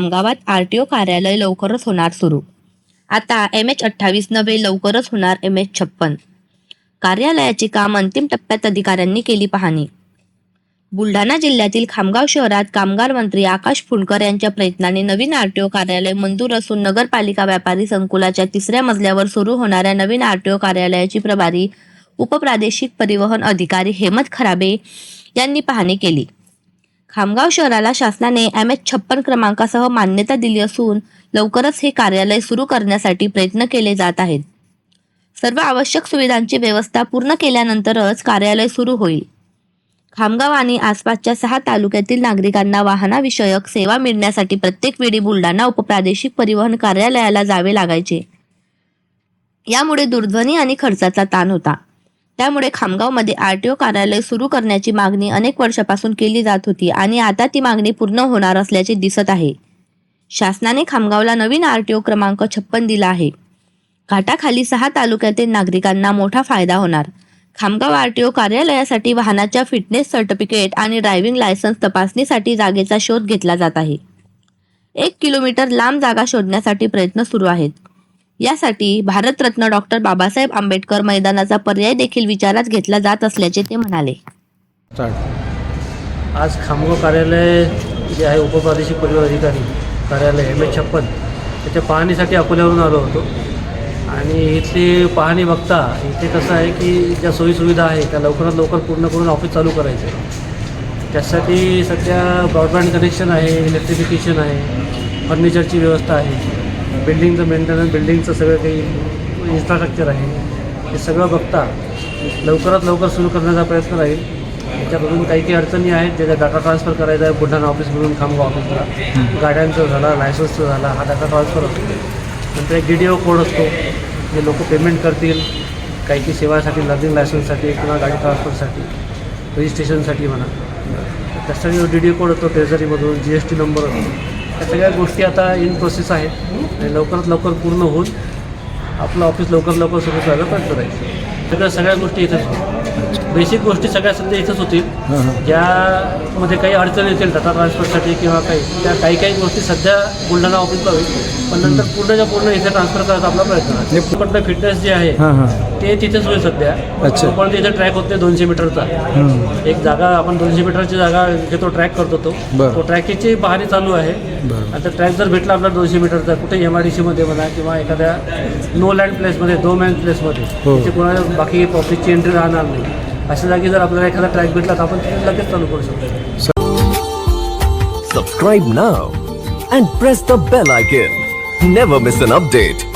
खामगावात RTO कार्यालय लवकरच होणार सुरू. आता एम एच अठ्ठावीस नव्हे लवकरच होणार एम एच छप्पन. कार्यालयाचे काम अंतिम टप्प्यात अधिकाऱ्यांनी केली पाहणी. बुलढाणा जिल्ह्यातील खामगाव शहरात कामगार मंत्री आकाश फुंडकर यांच्या प्रयत्नाने नवीन आरटीओ कार्यालय मंजूर असून नगरपालिका व्यापारी संकुलाच्या तिसऱ्या मजल्यावर सुरू होणाऱ्या नवीन आरटीओ कार्यालयाची प्रभारी उपप्रादेशिक परिवहन अधिकारी हेमंत खराबे यांनी पाहणी केली. खामगाव शहराला शासनाने एम एच छप्पन क्रमांकासह मान्यता दिली असून लवकरच हे कार्यालय सुरू करण्यासाठी प्रयत्न केले जात आहेत. सर्व आवश्यक सुविधांची व्यवस्था पूर्ण केल्यानंतरच कार्यालय सुरू होईल. खामगाव आणि आसपासच्या सहा तालुक्यातील नागरिकांना वाहनाविषयक सेवा मिळण्यासाठी प्रत्येक वेळी बुलढाणा उपप्रादेशिक परिवहन कार्यालयाला जावे लागायचे. यामुळे दूरध्वनी आणि खर्चाचा ताण होता. त्यामुळे खामगावमध्ये आर टी ओ कार्यालय सुरू करण्याची मागणी अनेक वर्षापासून केली जात होती आणि आता ती मागणी पूर्ण होणार असल्याचे दिसत आहे. शासनाने खामगावला नवीन आर टी ओ क्रमांक छप्पन दिला आहे. घाटाखाली सहा तालुक्यातील नागरिकांना मोठा फायदा होणार. खामगाव आर टी ओ कार्यालयासाठी वाहनाच्या फिटनेस सर्टिफिकेट आणि ड्रायव्हिंग लायसन्स तपासणीसाठी जागेचा शोध घेतला जात आहे. एक किलोमीटर लांब जागा शोधण्यासाठी प्रयत्न सुरू आहेत. यासाठी भारतरत्न डॉक्टर बाबासाहेब आंबेडकर मैदानाचा पर्याय देखील विचारात घेतला जात असल्याचे ते म्हणाले. आज खामगाव कार्यालय जे आहे उपप्रादेशिक परिवहन अधिकारी कार्यालय एम एच छप्पन त्याच्या पाहणीसाठी अकोल्यावरून आलो होतो. आणि इथली पाहणी बघता इथे कसं आहे की ज्या सोयीसुविधा आहे त्या लवकरात लवकर पूर्ण करून ऑफिस चालू करायचं. आहे त्यासाठी सध्या ब्रॉडबँड कनेक्शन आहे इलेक्ट्रिफिकेशन आहे फर्निचरची व्यवस्था आहे. बिल्डिंगचं मेंटेनन्स बिल्डिंगचं सगळं काही इन्फ्रास्ट्रक्चर आहे. हे सगळं बघता लवकरात लवकर सुरू करण्याचा प्रयत्न राहील. त्याच्यामधून काही काही अडचणी आहेत ज्याचा डाटा ट्रान्सफर करायचा आहे बुलढाणा ऑफिसमधून खामगाव ऑफिसला गाड्यांचं झाला लायसन्सचं झाला हा डाटा ट्रान्सफर असतो नंतर एक डी डी ओ कोड असतो जे लोक पेमेंट करतील. काही काही सेवासाठी लर्निंग लायसन्ससाठी किंवा गाडी ट्रान्सफरसाठी रजिस्ट्रेशनसाठी म्हणा. त्यासाठी डी डी ओ कोड असतो ट्रेझरीमधून जी एस टी नंबर असतो. या सगळ्या गोष्टी आता इन प्रोसेस आहेत. आणि लवकरात लवकर पूर्ण होऊन आपलं ऑफिस लवकर लवकर सुरू करायला प्रयत्न राहील सगळ्या सगळ्या गोष्टी इथेच बेसिक गोष्टी सगळ्या सध्या इथंच होतील. ज्यामध्ये काही अडचणी येतील डाटा ट्रान्सफरसाठी किंवा काही त्या काही काही गोष्टी सध्या बुलढाणा ऑफिसला होईल. पण नंतर पूर्णच्या पूर्ण इथे ट्रान्सफर करायचा आपला प्रयत्न आहे. फिटनेस जे आहे ते तिथेच होईल सध्या अच्छा. पण इथे ट्रॅक होते दोनशे मीटरचा. एक जागा आपण दोनशे मीटरची जागा जिथे तो ट्रॅक करतो तो बरं. तो ट्रॅकची पाहणी चालू आहे बरं आता ट्रॅक जर भेटला आपला दोनशे मीटरचा कुठे एम आय डी सीमध्ये म्हणा किंवा एखाद्या नो लँड प्लेसमध्ये दो मॅन प्लेसमध्ये हो. तिथे कोणाला बाकी पब्लिकची एंट्री राहणार नाही अशा जागी जर आपल्याला एखादा ट्रॅक भेटला तर आपण तिथे लगेच चालू करू शकतो Subscribe now and press the bell icon. Never miss an update.